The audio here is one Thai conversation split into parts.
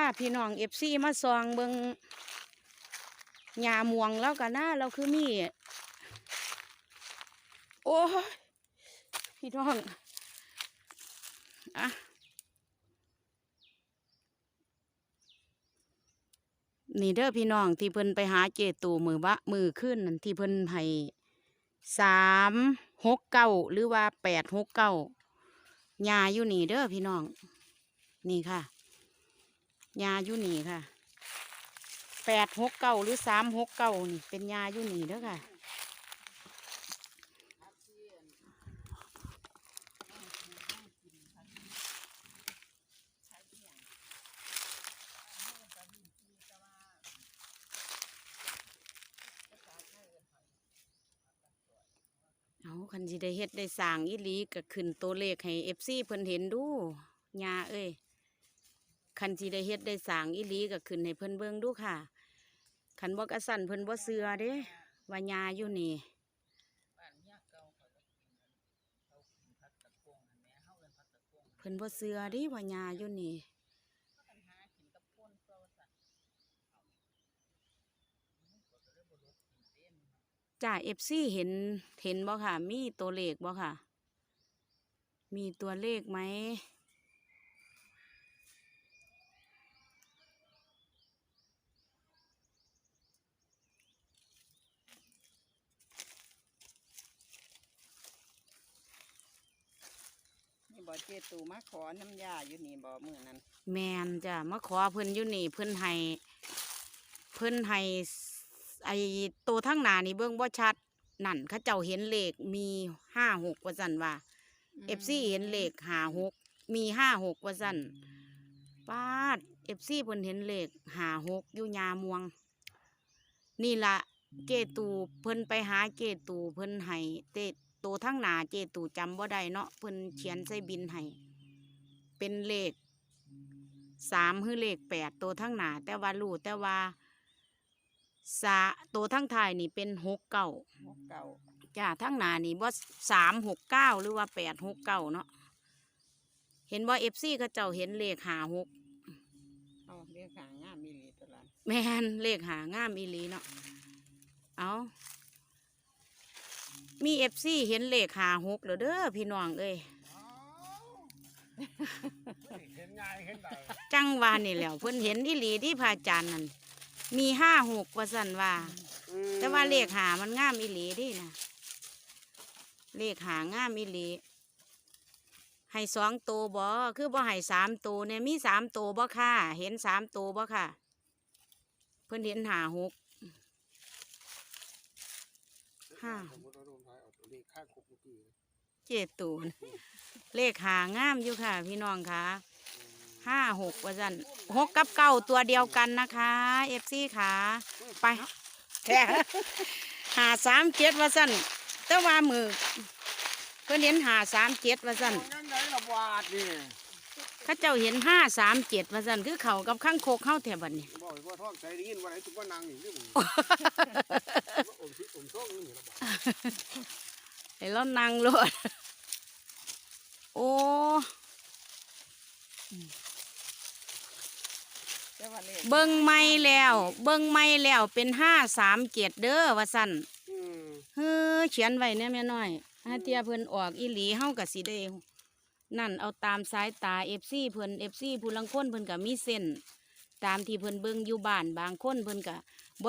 าพี่น้องเอฟซีมาซองเบิงหญ้าม่วงแล้วกันนะเราคือมี โอ้พี่น้องอะนี่เด้อพี่น้องที่เพิ่นไปหาเจตูมือบะมือขึ้นนั่นที่เพิ่นให้สามหกเก้าหรือว่าแปดหกเก้าหญ้าอยู่นี่เด้อพี่น้อง นี่ค่ะ ยาอยู่นี่ค่ะแปดหกเก้าหรือสามหกเก้านี่ เป็นยาอยู่นี่เด้อค่ะเอาคันสิได้เฮ็ดได้สร้างอีหลีก็ขึ้นตัวเลขให้เอฟซีเพิ่นเห็นดูยาเอ้ย คันสิได้เฮ็ดได้สางอีหลีก็ขึ้นให้เพิ่นเบิ่งดูค่ะคันบ่กระสันเพิ่นบ่เชื่อเด้วายาอยู่นี่เพิ่นบ่เชื่อเดิวายาอยู่นี่ปัญหากินกับป่าเอฟซีเห็นเห็นบ่ค่ะ มีตัวเลขบ่ค่ะ มีตัวเลขไหม บ่เจตูมาขอน้ำยาอยู่นี่บ่มื้อนั้นแมนจ้ะมาขอเพิ่นอยู่นี่เพิ่นให้เพิ่นให้ไอตัวทั้งหน้านี่เบิ่งบ่ชัดนั่นเขาเจ้าเห็นเลขมีห้าหกว่าซั่นว่าเอฟซีเห็นเลขห้าหกมีห้าหกว่าซั่นป้าดเอฟซีเพิ่นเห็นเลขห้าหกอยู่ยาม่วง นี่ละเจตูเพิ่นไปหาเจตูเพิ่นให้เต ตัวทั้งหน้าเจตูจำบ่ได้เนาะเพิ่นเขียนใส่บินให้เป็นเลขสามคือเลขแปดตัวทั้งหนาแต่ว่ารู้แต่ว่าสาตัวทั้งท้ายนี่เป็นหกเก้าหมกเก่าจ้าทั้งหนานี่ว่าสามหกเก้าหรือว่าแปดหกเก้าเนาะเห็นว่าเอฟซีเขาเจ้าเห็นเลขหาหกเอาเรียกหางามมีหลีตวละแม่นเลขหางามอีหลีเนาะเอา มีเอฟซีเห็นเลขหาหกเหรอเด้อพี่น้องเอ้ยเห็นง่ายเห็นได้จังหวานี่แหล้วเพิ่นเห็นอีหลีที่พระอาจารย์นั่นมีห้าหกว่าสันว่า แต่ว่าเลขหามันงามอีหลีเดินะเลขหางามอีหลีให้สองตัวบ่คือบ่ให้สามตัวเนี่ยมีสามตัวบ่ค่ะ เห็นสามตัวบ่ค่ะ เพิ่นเห็นหาหกห้า ขข้างคุกเมื่อกี้เจดตูน เลขหางามอยู่ค่ะ พี่น้องค่ะห้าหกว่าจันหกกับเก้าตัวเดียวกันนะคะเอฟซีค่ะ ไปแค่หาสามเจ็ดว่าสั่นแต่ว่ามือเพื่อนเห็นหาสามเจ็ดว่าสั่นงั้นไหนละบาทนี่เข้าเจ้าเห็นห้าสามเจ็ดว่าสั่นคือเขากับข้างโคกเข้าแถวบัดนี้บอกว่าท้องใจได้ยินว่าไหนถึงว่านางนี่เรื่องมึงว่าอมที่อมท้องนี่ละบาท ไอ้เรานั่งรถโอ้เบิ้งไม่แล้ว เบิ้งไม่แล้วเป็นห้าสามเจ็ดเด้อว่าสั่นเฮ้อเขียนไว้เนี่ยแม่น้อยถ้าเทียเพิ่นออกอีหลีเฮากับสิได้นั่นเอาตามสายตาเอฟซีเพิ่นเอฟซีผู้ลังคนเพิ่นก็มีเส้นตามที่เพิ่นเบิ่งอยู่บ้านบางคนเพิ่นก็บ่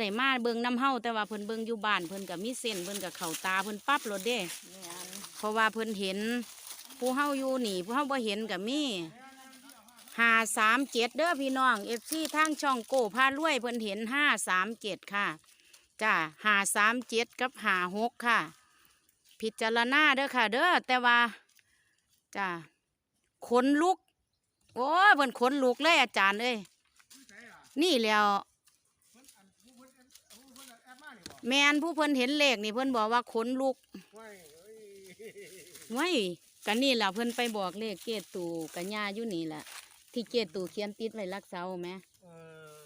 ได้มาเบิ่งน้ำเฮาแต่ว่าเพิ่นเบิ่งอยู่บ้านเพิ่นก็มีเส้นเพิ่นก็เข้าตาเพิ่นปั๊บโลดเด้แม่นเพราะว่าเพิ่นเห็นผู้เฮาอยู่นี่ผู้เฮาบ่เห็นก็มีห้าสามเจ็ดเด้อพี่น้องเอฟซีทางช่องโก้พารวยเพิ่นเห็นห้าสามเจ็ดค่ะจ้าห้าสามเจ็ดกับห้าหกค่ะ พิจารณาเด้อค่ะ เด้อแต่ว่าจ้าขนลุก โอ้ยเพิ่นขนลุกเลยอาจารย์เอ้ยนี่แหล้ว แมนผู้เพิ่นเห็นเลขนี่เพิ่นบอกว่าขนลุกไม่เอ้ยไว้กันนี่ล่ะเพิ่นไปบอกเลขเกตตูกันยาอยู่นี่ล่ะที่เกตตูเขียนติดไว้รักเสาไหมเออ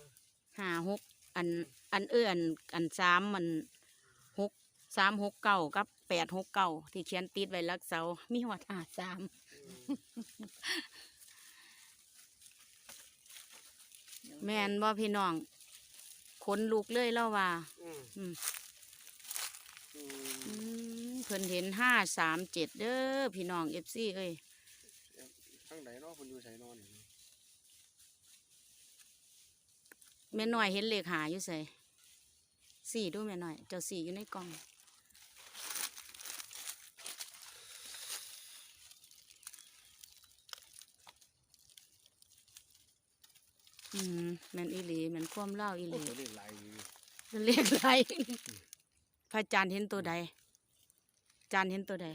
ห้าหกอันอันเอื้ออันอันสามมันหกสามหกเก้ากับแปดหกเก้าที่เขียนติดไว้รักเสามีหอดห้าสามแม่นบ่พี่น้อง ขนลุกเลยแล้วว่า อืมอืมอืมอืมเพิ่นเห็นห้าสามเจ็ดเด้อพี่น้องเอฟซีเอ้ยข้างไหนเนาะคนอยู่ใส่นอนนี่แม่น้อยเห็นเลขหาอยู่ใส่สี่ดูแม่น้อย เจ้าสี่อยู่ในกล่อง อืมแม่นอีหลีแม่นความเล่าอีหโอ้ลีตัวเลขหลายอยู่ดิเลขไรพระอาจารย์เห็นตัวใดอาจารย์เห็นตัวใด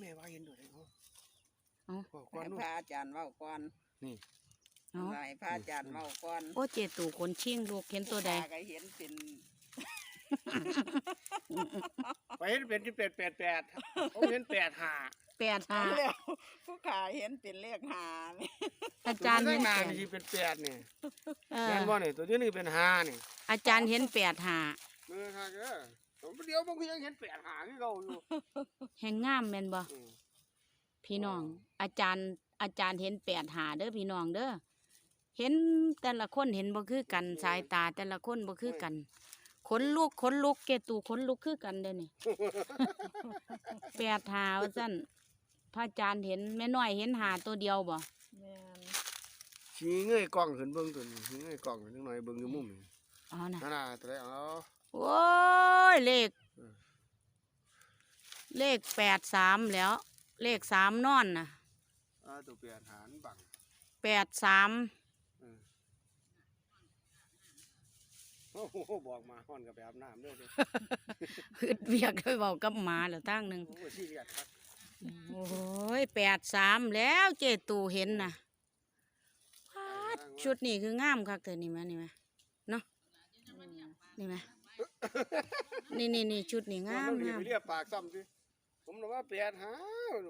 แม่ว่าเห็นตัวไหนเขาเอ้าบอกก่อนให้นู่พนระอาจารย์เว้าก่อนนี่ เอ้าให้พระอาจารย์เว้าก่อนโอ้เจตู่คนชิงลูกเห็นตัวใดตาก็เห็นเป็นไปเห็นเป็นที่แปดแปดแปดเขาเห็นแปดห้า แปดหาแล้วผู้ขาเห็นเป็นเลขหานี่อาจารย์ตัวเห็นข้างหน้าแปดนี่สิเป็นแปดนี่เอแม่อนบ่นี่ตัวนี้นี่เป็นห้านี่อาจารย์เห็นแปดหามือค่ะเด้อผมเดียวบางทียังเห็นแปดห้าที่เราอยู่แห่งงามแม่นบ่อืมพี่น้อง อาจารย์อาจารย์เห็นแปดหาเด้อพี่น้องเด้อเห็นแต่ละคนเห็นบ่คือกันสายตาแต่ละคนบ่คือกันขนลุกขนลุกเกตูขนลุกคือกันเด้อนี่ แปดหาว่าซั่น พระอาจารย์เห็นแม่น้อยเห็นหาตัวเดียวบ่แม่นชี้เงยกล้องขึ้นเบิ่งตัวนี้ชี้เงยกล้องขึ้นนิดหน่อยเบิ่งอยู่มุมนี่อ๋อน่ะนั่นน่ะตัวไหนเอาโอ้ยเลข อืม เลขแปดสามแล้ว เลขสามนอนน่ะอ่าตัวแปดหารบังแปดสามอืมโอ้โหบอกมาฮ้อนกับไปอาบน้ำเด้อเด้อ คืดเวียกด้วยเบากับหมาแล้วตั้งหนึ่ง โอ้ยซีเรียสครับ โอ้ยแปดสามแล้วเจตูเห็นน่ะพาดชุดนี้คืองามคักเธอนี่ไหมนี่ไหมเนาะนี่ไหมนี่นี่นี่ชุดนี้งามผมงามไปเรียกปากซ้ำสิผมนึกว่าแปดหา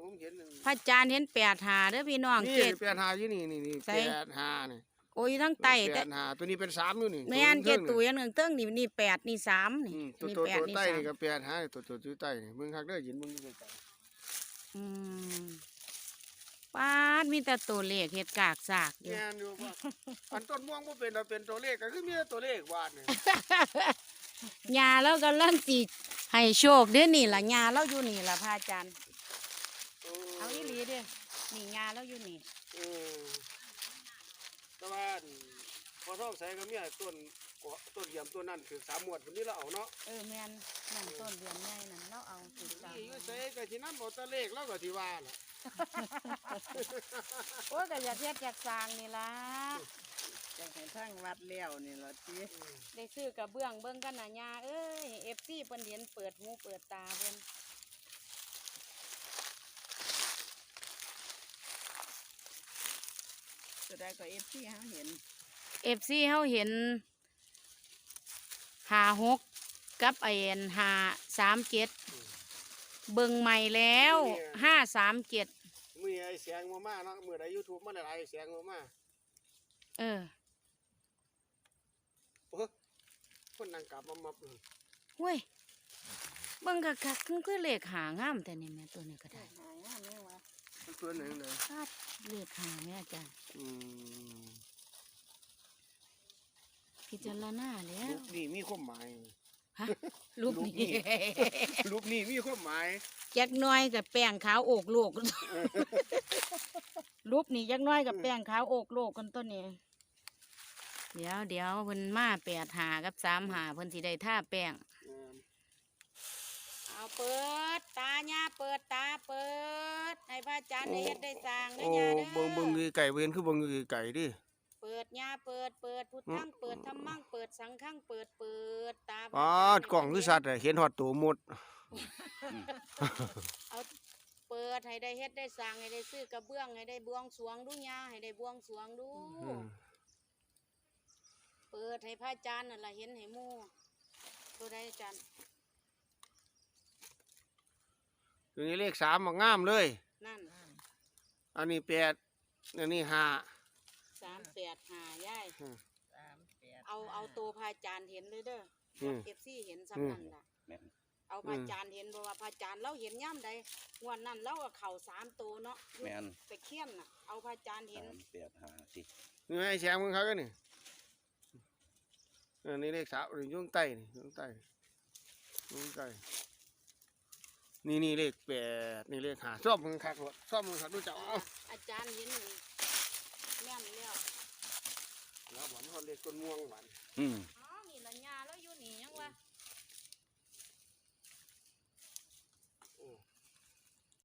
ผมเห็นนั่นพระอาจารย์เห็นแปดหาเด้อพี่น้องนี่เจตแปดหาอยู่นี่นี่นี่ใส่แปดหานี่โอ้ยทั้งไตแปแต่ดหาตัวนี้เป็นสามอยู่นี่แม่นเจตัวตูนี้อยังหนึ่งเติ้งนี่นี่แปดนี่สามนี่อืมตัวนี่ตัวแปดตัวนี่ใต้สามนี่ก็แปดหาตัวตัวตัวใต้นี่มึงคักได้อยินมึงอยู่ใต้ อืมปาดมีแต่ตัวเลขเห็ดกากสากอยู่ แม่นอยู่ว่าอันต้นม่วงบ่เป็นเราเป็นตัวเลขก็คือมีแต่ตัวเลขวาดนี่ ยาแล้วก็ลั่นสิให้โชคเด้อนี่ล่ะยาแล้วอยู่นี่ล่ะพระอาจารย์เออเอาอีหลีเด้อนี่ยาแล้วอยู่นี่ เออแต่ว่าอันพอท้องใส่ก็มีไอ้ต้น กว่าต้นเหลี่ยมต้นนั้นคือสามหมวดคนนี้เราเอาเนาะเออแม่นนั่นต้นเดือนใหญ่นั่นเราเอาสิสามนี่อยู่ใส่ก็สินำเอาแตะเลขแล้วก็สิว่าล่ะโอ้ยก็อยากเฮ็ดอยากสร้างนี่ล่ะจังให้ทั้งวัดแล้วนี่ล่ะติได้ซื้อกระเบื้องเบิ่งกันน่ะยาเอ้ย FC เพิ่นเห็นเปิดหูเปิดตาเพิ่นสุดท้ายก็ FC เฮาเห็น FC เฮาเห็น 56กับไอ้อัน537เบิ่งใหม่แล้ว537มือไอ้เสียงมามาเนาะมือใด YouTube มันหลายๆเสียงมามาเออโอ้คนนั่งกลับมามับเลยเว้ยเบิ่งคักๆคือคือเลขหางามแต่นี่แม่ตัวนี้ก็ได้หางานนี่ว่ามันตัวหนึ่งเลยคาดเลขหาแม่อาจารย์อืม พิจารณาแล้ว รูปนี้มีความหมาย ฮะ รูปรูปนี้ นี้ รูปนี้มีความหมายจักหน้อยกับแป้งขาวโอกโลกรูปนี้จักหน้อยกับแป้งขาวโอกโลกกันต้นนี้เดี๋ยวเดี๋ยวเพิ่นมาแปดหากับสามหาเพิ่นสิได้ท่าแป้ง เออเอาเปิดตาญาเปิดตาเปิดให้พระอาจารย์ได้เฮ็ดได้สร้างได้โอ้ญาเด้อเบิ่งเบิ่งคือไก่เวียนคือเบิ่งคือไก่ดิ เปิดญาเปิดเปิดพุทธังเปิดธรรมังเปิดสังฆังเปิดเปิดตาพระอ๋ออาจารย์กล่องคือสัตว์อะเห็นฮอดตัวหมดเอาเปิดให้ได้เฮ็ดได้สร้างให้ได้ซื้อกระเบื้องให้ได้บวงสรวงดูญาให้ได้บวงสรวงดูอืมเปิดให้พระอาจารย์นั่นล่ะเห็นให้หมู่ตัวใดอาจารย์ตัวนี้เลขสามมางามเลยนั่นอันนี้แปดอันนี้ห้า สามแปดหาแย่าสเอาเอาตัวพระอาจารย์เห็นเลยเด้อเก็บซี่เห็นซ้ำนั่นล่ะเอาพระอาจารย์เห็นบอกว่าพระอาจารย์เราเห็นย่ำใดวันนั้นเราเข่าสามตัวเนาะไปเคี่ยนน่ะ เอาพระอาจารย์เห็นสามแปดหาสี่นี่ให้แชมมึงเขาเนี่อันนี้เลขสามอยู่ช่วงไต้นี่ช่วงไต้ช่งใต้นี่นี่เลขแปดนี่เลขหาชอบมึงคักรถซ่อบมึงคักดูเจ้าเอาจารย์เห็นนี่ แน่นแล้วแล้วหวานทอดเล็ต้นม่วงหวานอืม